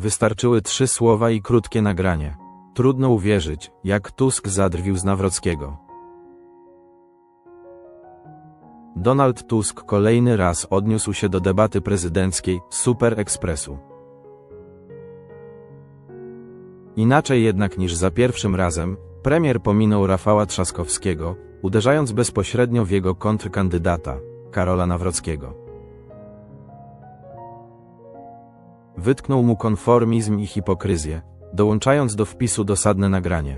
Wystarczyły trzy słowa i krótkie nagranie. Trudno uwierzyć, jak Tusk zadrwił z Nawrockiego. Donald Tusk kolejny raz odniósł się do debaty prezydenckiej Super Expressu. Inaczej jednak niż za pierwszym razem, premier pominął Rafała Trzaskowskiego, uderzając bezpośrednio w jego kontrkandydata, Karola Nawrockiego. Wytknął mu konformizm i hipokryzję, dołączając do wpisu dosadne nagranie.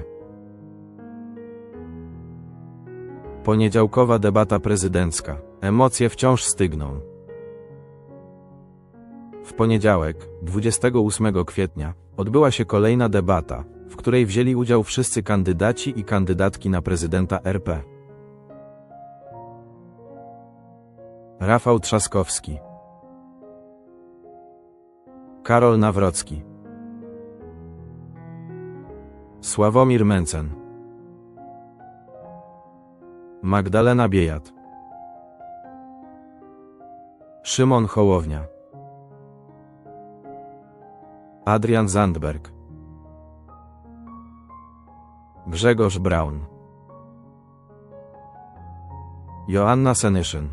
Poniedziałkowa debata prezydencka. Emocje wciąż stygną. W poniedziałek, 28 kwietnia, odbyła się kolejna debata, w której wzięli udział wszyscy kandydaci i kandydatki na prezydenta RP. Rafał Trzaskowski, Karol Nawrocki, Sławomir Mencen, Magdalena Biejat, Szymon Hołownia, Adrian Zandberg, Grzegorz Braun, Joanna Senyszyn,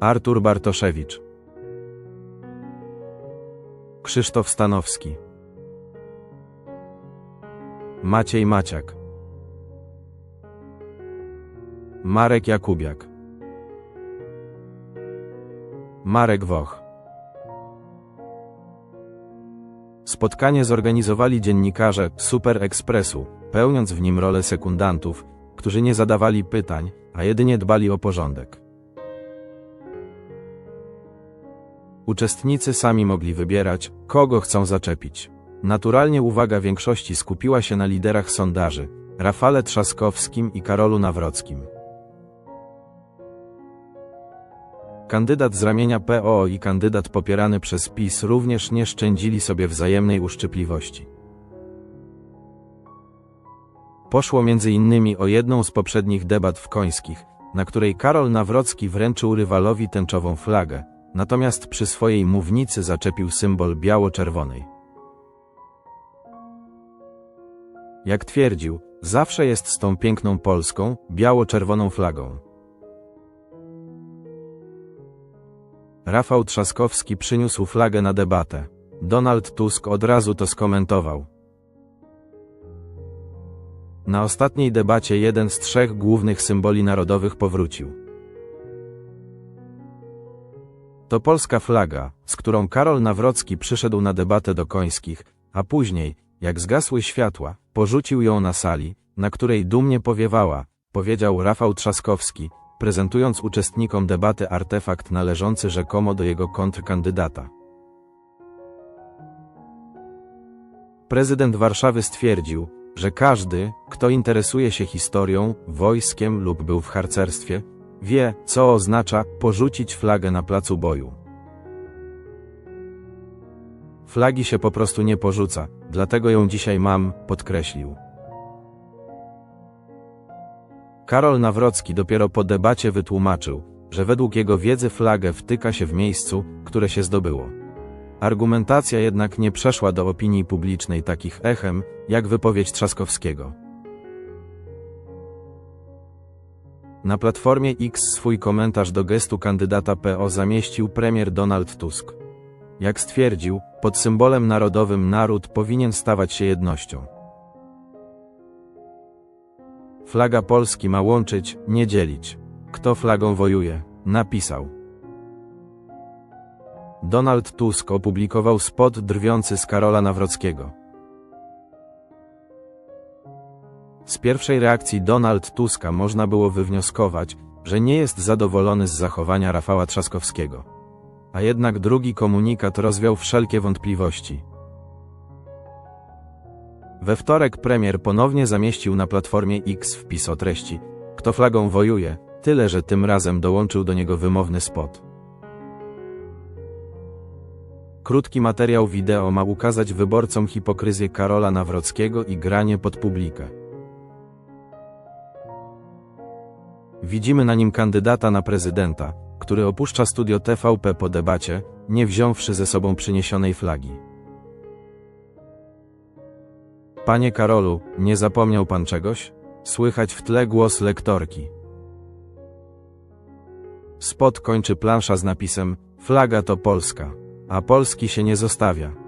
Artur Bartoszewicz, Krzysztof Stanowski, Maciej Maciak, Marek Jakubiak, Marek Woch. Spotkanie zorganizowali dziennikarze Super Expressu, pełniąc w nim rolę sekundantów, którzy nie zadawali pytań, a jedynie dbali o porządek. Uczestnicy sami mogli wybierać, kogo chcą zaczepić. Naturalnie uwaga większości skupiła się na liderach sondaży, Rafale Trzaskowskim i Karolu Nawrockim. Kandydat z ramienia PO i kandydat popierany przez PiS również nie szczędzili sobie wzajemnej uszczypliwości. Poszło innymi o jedną z poprzednich debat w Końskich, na której Karol Nawrocki wręczył rywalowi tęczową flagę, natomiast przy swojej mównicy zaczepił symbol biało-czerwonej. Jak twierdził, zawsze jest z tą piękną Polską, biało-czerwoną flagą. Rafał Trzaskowski przyniósł flagę na debatę. Donald Tusk od razu to skomentował. Na ostatniej debacie jeden z trzech głównych symboli narodowych powrócił. To polska flaga, z którą Karol Nawrocki przyszedł na debatę do Końskich, a później, jak zgasły światła, porzucił ją na sali, na której dumnie powiewała, powiedział Rafał Trzaskowski, prezentując uczestnikom debaty artefakt należący rzekomo do jego kontrkandydata. Prezydent Warszawy stwierdził, że każdy, kto interesuje się historią, wojskiem lub był w harcerstwie, wie, co oznacza porzucić flagę na placu boju. Flagi się po prostu nie porzuca, dlatego ją dzisiaj mam, podkreślił. Karol Nawrocki dopiero po debacie wytłumaczył, że według jego wiedzy flagę wtyka się w miejscu, które się zdobyło. Argumentacja jednak nie przeszła do opinii publicznej takich echem, jak wypowiedź Trzaskowskiego. Na platformie X swój komentarz do gestu kandydata PO zamieścił premier Donald Tusk. Jak stwierdził, pod symbolem narodowym naród powinien stawać się jednością. Flaga Polski ma łączyć, nie dzielić. Kto flagą wojuje? Napisał. Donald Tusk opublikował spot drwiący z Karola Nawrockiego. Z pierwszej reakcji Donald Tuska można było wywnioskować, że nie jest zadowolony z zachowania Rafała Trzaskowskiego. A jednak drugi komunikat rozwiał wszelkie wątpliwości. We wtorek premier ponownie zamieścił na platformie X wpis o treści Kto flagą wojuje, tyle że tym razem dołączył do niego wymowny spot. Krótki materiał wideo ma ukazać wyborcom hipokryzję Karola Nawrockiego i granie pod publikę. Widzimy na nim kandydata na prezydenta, który opuszcza studio TVP po debacie, nie wziąwszy ze sobą przyniesionej flagi. Panie Karolu, nie zapomniał pan czegoś? Słychać w tle głos lektorki. Spot kończy plansza z napisem Flaga to Polska, a Polski się nie zostawia.